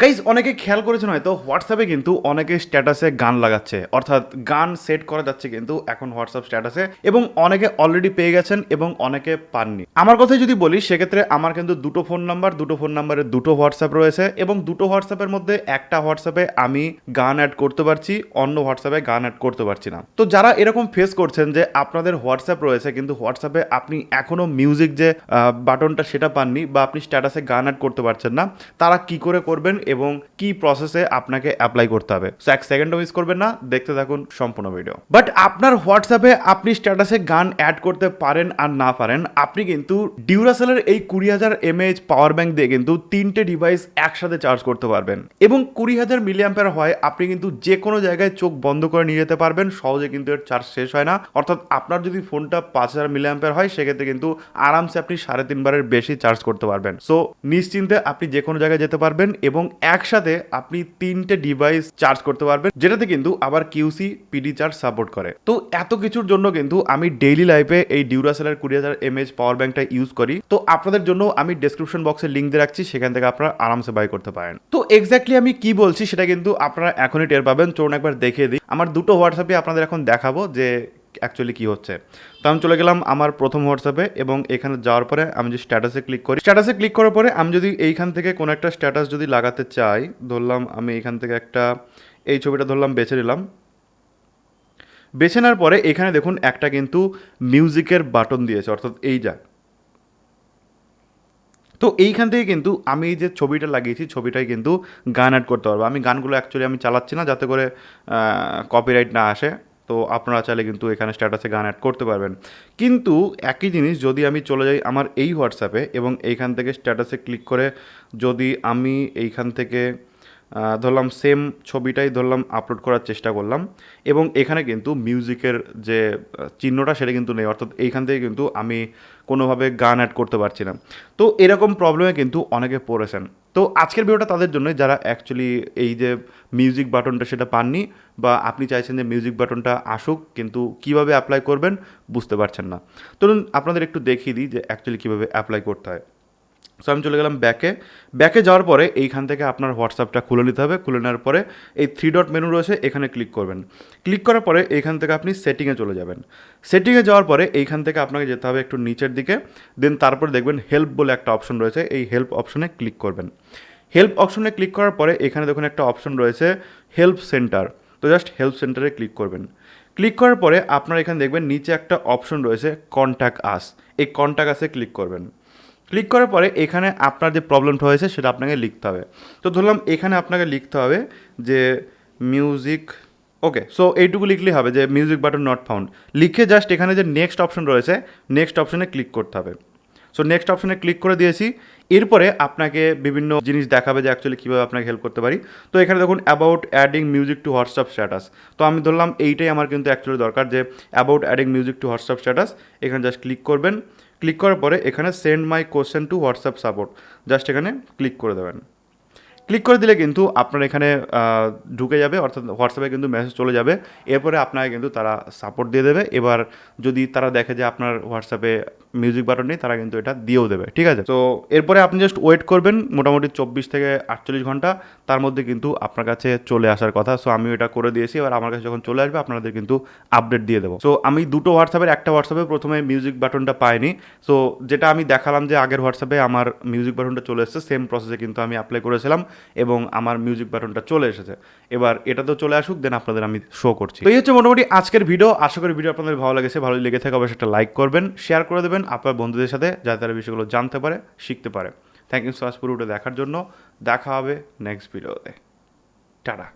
Guys অনেকে খেয়াল করেছেন হয়তো হোয়াটসঅ্যাপে কিন্তু অনেকে স্ট্যাটাসে গান লাগাচ্ছে। অর্থাৎ গান সেট করা যাচ্ছে কিন্তু এখন হোয়াটসঅ্যাপ স্ট্যাটাসে এবং অনেকে অলরেডি পেয়ে গেছেন এবং অনেকে পাননি। আমার কথাই যদি বলি, সেক্ষেত্রে আমার কিন্তু দুটো ফোন নাম্বার দুটো ফোন নাম্বারে দুটো হোয়াটসঅ্যাপ রয়েছে এবং দুটো হোয়াটসঅ্যাপের মধ্যে একটা হোয়াটসঅ্যাপে আমি গান অ্যাড করতে পারছি, অন্য হোয়াটসঅ্যাপে গান অ্যাড করতে পারছি না। তো যারা এরকম ফেস করছেন যে আপনাদের হোয়াটসঅ্যাপ রয়েছে কিন্তু হোয়াটসঅ্যাপে আপনি এখনও মিউজিক যে বাটনটা সেটা পাননি বা আপনি স্ট্যাটাসে গান অ্যাড করতে পারছেন না, তারা কি করে করবেন? এবং কি প্রসেসে আপনাকে অ্যাপ্লাই করতে হবে। সো এক সেকেন্ডও মিস করবেন না। দেখতে থাকুন সম্পূর্ণ ভিডিও বাট আপনার হোয়াটসঅ্যাপে আপনি স্ট্যাটাসে গান অ্যাড করতে পারেন আর না পারেন, আপনি কিন্তু ডিউরাসেলের এই কুড়ি হাজার এমএএইচ পাওয়ার ব্যাংক দিয়ে কিন্তু তিনটে ডিভাইস একসাথে চার্জ করতে পারবেন। এবং কুড়ি হাজার মিলিয়াম্পের হয়, আপনি কিন্তু যে কোনো জায়গায় চোখ বন্ধ করে নিয়ে যেতে পারবেন, সহজে কিন্তু এর চার্জ শেষ হয় না। অর্থাৎ আপনার যদি ফোনটা পাঁচ হাজার মিলিয়াম্পের হয়, সেক্ষেত্রে কিন্তু আরামসে আপনি সাড়ে তিনবারের বেশি চার্জ করতে পারবেন। সো নিশ্চিন্তে আপনি যে কোনো জায়গায় যেতে পারবেন এবং একসাথে আপনি তিনটে ডিভাইস চার্জ করতে পারবেন, যেটাতে কিন্তু আবার কিউসি পিডি চার্জ সাপোর্ট করে। তো এত কিছুর জন্য কিন্তু আমি ডেইলি লাইফে এই ডিউরাসেলের কুড়ি হাজার এমএচ পাওয়ার ব্যাংকটা ইউজ করি। তো আপনাদের জন্য আমি ডেসক্রিপশন বক্সে লিঙ্ক দিয়ে রাখছি, সেখান থেকে আপনারা আরামসে বাই করতে পারেন। তো এক্স্যাক্টলি আমি কি বলছি, সেটা কিন্তু আপনারা এখনই টের পাবেন। চলুন একবার দেখিয়ে দিই। আমার দুটো হোয়াটসঅ্যাপে আপনাদের এখন দেখাবো যে অ্যাকচুয়ালি কি হচ্ছে? তো আমি চলে গেলাম আমার প্রথম হোয়াটসঅ্যাপে এবং এখানে যাওয়ার পরে আমি যে স্ট্যাটাসে ক্লিক করি, স্ট্যাটাসে ক্লিক করার পরে আমি যদি এইখান থেকে কোনো একটা স্ট্যাটাস যদি লাগাতে চাই, ধরলাম আমি এখান থেকে একটা, এই ছবিটা ধরলাম বেছে নিলাম। বেছে নেওয়ার পরে এখানে দেখুন একটা কিন্তু মিউজিকের বাটন দিয়েছে, অর্থাৎ এই যা। তো এইখান থেকে কিন্তু আমি যে ছবিটা লাগিয়েছি ছবিটাই কিন্তু গান অ্যাড করতে পারব। আমি গানগুলো অ্যাকচুয়ালি আমি চালাচ্ছি না যাতে করে কপিরাইট না আসে। তো আপনারা চাইলে কিন্তু এখানে স্ট্যাটাসে গান অ্যাড করতে পারবেন। কিন্তু একই জিনিস যদি আমি চলে যাই আমার এই হোয়াটসঅ্যাপে এবং এইখান থেকে স্ট্যাটাসে ক্লিক করে যদি আমি এইখান থেকে ধরলাম সেম ছবিটাই ধরলাম আপলোড করার চেষ্টা করলাম। এবং এখানে কিন্তু মিউজিকের যে চিহ্নটা সেটা কিন্তু নেই। অর্থাৎ এইখান থেকে কিন্তু আমি কোনোভাবে গান অ্যাড করতে পারছি না। তো এরকম প্রবলেমে কিন্তু অনেকে পড়েছেন। তো আজকের ভিডিওটা তাদের জন্য যারা অ্যাকচুয়ালি এই যে মিউজিক বাটনটা সেটা পাননি বা আপনি চাইছেন যে মিউজিক বাটনটা আসুক, কিন্তু কীভাবে অ্যাপ্লাই করবেন বুঝতে পারছেন না। চলুন আপনাদের একটু দেখিয়ে দিই যে অ্যাকচুয়ালি কীভাবে অ্যাপ্লাই করতে হয়। সো আমি চলে গেলাম ব্যাকে ব্যাকে যাওয়ার পরে এইখান থেকে আপনার হোয়াটসঅ্যাপটা খুলে নিতে হবে। খুলে নেওয়ার পরে এই থ্রি ডট মেনু রয়েছে, এখানে ক্লিক করবেন। ক্লিক করার পরে এইখান থেকে আপনি সেটিংয়ে চলে যাবেন। সেটিংয়ে যাওয়ার পরে এইখান থেকে আপনাকে যেতে হবে একটু নিচের দিকে। দেন তারপরে দেখবেন হেল্প বলে একটা অপশন রয়েছে। এই হেল্প অপশনে ক্লিক করবেন। হেল্প অপশনে ক্লিক করার পরে এখানে দেখুন একটা অপশন রয়েছে হেল্প সেন্টার তো জাস্ট হেল্প সেন্টারে ক্লিক করবেন। ক্লিক করার পরে আপনার এখানে দেখবেন নিচে একটা অপশন রয়েছে কন্ট্যাক্ট আস এই কন্ট্যাক্ট আসে ক্লিক করবেন। ক্লিক করার পরে এখানে আপনার যে প্রবলেমটা হয়েছে সেটা আপনাকে লিখতে হবে। তো ধরলাম এখানে আপনাকে লিখতে হবে যে মিউজিক ওকে সো এইটুকু লিখলেই হবে যে মিউজিক বাটন নট ফাউন্ড লিখে জাস্ট এখানে যে নেক্সট অপশন রয়েছে নেক্সট অপশনে ক্লিক করতে হবে। সো নেক্সট অপশনে ক্লিক করে দিয়েছি। এরপরে আপনাকে বিভিন্ন জিনিস দেখাবে যে অ্যাকচুয়ালি কীভাবে আপনাকে হেল্প করতে পারি। তো এখানে দেখুন about adding music to WhatsApp status তো আমি ধরলাম এইটাই আমার কিন্তু অ্যাকচুয়ালি দরকার যে about adding music to WhatsApp status এখানে জাস্ট ক্লিক করবেন। ক্লিক করার পরে এখানে send my question to WhatsApp support. Just এখানে ক্লিক করে দেবেন। ক্লিক করে দিলে কিন্তু আপনার এখানে ঢুকে যাবে, অর্থাৎ হোয়াটসঅ্যাপে কিন্তু মেসেজ চলে যাবে। এরপরে আপনাকে কিন্তু তারা সাপোর্ট দিয়ে দেবে। এবার যদি তারা দেখে যে আপনার হোয়াটসঅ্যাপে মিউজিক বাটন নেই, তারা কিন্তু এটা দিয়েও দেবে, ঠিক আছে? তো এরপরে আপনি জাস্ট ওয়েট করবেন মোটামুটি চব্বিশ থেকে আটচল্লিশ ঘণ্টা। তার মধ্যে কিন্তু আপনার কাছে চলে আসার কথা। সো আমি এটা করে দিয়েছি। এবার আমার কাছে যখন চলে আসবে, আপনাদের কিন্তু আপডেট দিয়ে দেবো। সো আমি দুটো হোয়াটসঅ্যাপের একটা হোয়াটসঅ্যাপে প্রথমে মিউজিক বাটনটা পাইনি। সো যেটা আমি দেখালাম যে আগের হোয়াটসঅ্যাপে আমার মিউজিক বাটনটা চলে এসেছে সেম প্রসেসে কিন্তু আমি অ্যাপ্লাই করেছিলাম। এবং আমার মিউজিক বাটনটা চলে এসেছে। এবার এটা তো চলে আসুক দেন আপনাদের আমি শো করছি। তো এই হচ্ছে মোটামুটি আজকের ভিডিও আশা করি ভিডিও আপনাদের ভালো লেগেছে। ভালো লেগে থাকে অবশ্যই একটা লাইক করবেন শেয়ার করে দেবেন, আপনার বন্ধুদের সাথে যাতে তারা বিষয়গুলো জানতে পারে, শিখতে পারে। থ্যাংক ইউ সো মাচ পুরোটা দেখার জন্য। দেখা হবে নেক্সট ভিডিওতে টাটা।